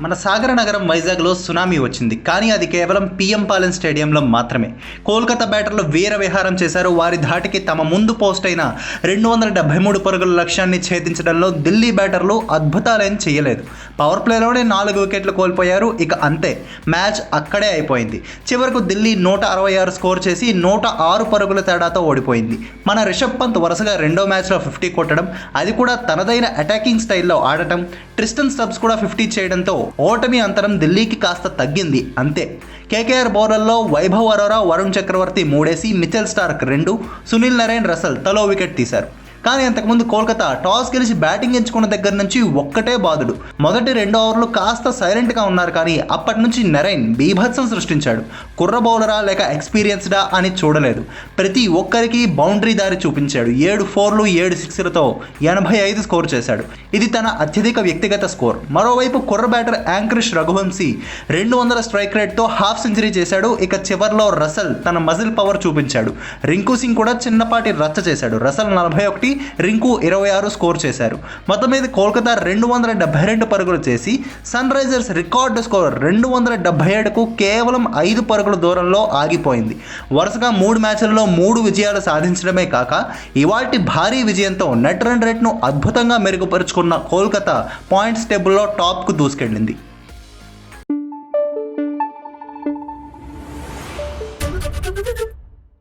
మన సాగర నగరం వైజాగ్లో సునామీ వచ్చింది కానీ అది కేవలం పిఎం పాలెన్ స్టేడియంలో మాత్రమే. కోల్కతా బ్యాటర్లు వీర విహారం చేశారు వారి ధాటికి తమ ముందు పోస్ట్ అయిన రెండు వందల డెబ్బై మూడు పరుగుల లక్ష్యాన్ని ఛేదించడంలో ఢిల్లీ బ్యాటర్లు అద్భుతాలేం చేయలేదు. పవర్ ప్లేలోనే నాలుగు వికెట్లు కోల్పోయారు ఇక అంతే. మ్యాచ్ అక్కడే అయిపోయింది. చివరకు ఢిల్లీ నూట అరవై ఆరు స్కోర్ చేసి నూట ఆరు పరుగుల తేడాతో ఓడిపోయింది. మన రిషబ్ పంత్ వరుసగా రెండో మ్యాచ్లో ఫిఫ్టీ కొట్టడం అది కూడా తనదైన అటాకింగ్ స్టైల్లో ఆడటం ట్రిస్టన్ స్టబ్స్ కూడా ఫిఫ్టీ చేయడంతో ఓటమి అంతరం ఢిల్లీకి కాస్త తగ్గింది అంతే. కేకేఆర్ బౌలర్లో వైభవ్ అరోరా వరుణ్ చక్రవర్తి మూడేసి మిచెల్ స్టార్క్ రెండు సునీల్ నరేన్ రసల్ తలో వికెట్ తీశారు. కానీ అంతకుముందు కోల్కతా టాస్ గెలిచి బ్యాటింగ్ ఎంచుకున్న దగ్గర నుంచి ఒక్కటే బాదుడు. మొదటి రెండు ఓవర్లు కాస్త సైలెంట్గా ఉన్నారు కానీ అప్పటి నుంచి నరైన్ బీభత్సం సృష్టించాడు. కుర్ర బౌలరా లేక ఎక్స్పీరియన్స్డా అని చూడలేదు. ప్రతి ఒక్కరికి బౌండరీ దారి చూపించాడు. ఏడు ఫోర్లు ఏడు సిక్స్లతో ఎనభై ఐదు స్కోర్ చేశాడు. ఇది తన అత్యధిక వ్యక్తిగత స్కోర్. మరోవైపు కుర్ర బ్యాటర్ యాంక్రిష్ రఘువంశీ రెండు వందల స్ట్రైక్ రేట్తో హాఫ్ సెంచరీ చేశాడు. ఇక చివర్లో రసల్ తన మజిల్ పవర్ చూపించాడు. రింకు సింగ్ కూడా చిన్నపాటి రచ్చ చేశాడు. రసల్ నలభై ఒకటి రింకు ఇరవై ఆరు స్కోర్ చేశారు. మొత్తం మీద కోల్కతా రెండు వందల డెబ్బై రెండు పరుగులు చేసి సన్ రైజర్స్ రికార్డు స్కోర్ రెండు వందల డెబ్బై ఏడుకు కేవలం ఐదు పరుగుల దూరంలో ఆగిపోయింది. వరుసగా మూడు మ్యాచ్లలో మూడు విజయాలు సాధించడమే కాక ఇవాటి భారీ విజయంతో నెట్ రన్ రేట్ను అద్భుతంగా మెరుగుపరుచుకున్న కోల్కతా పాయింట్స్ టేబుల్లో టాప్కు దూసుకెళ్ళింది.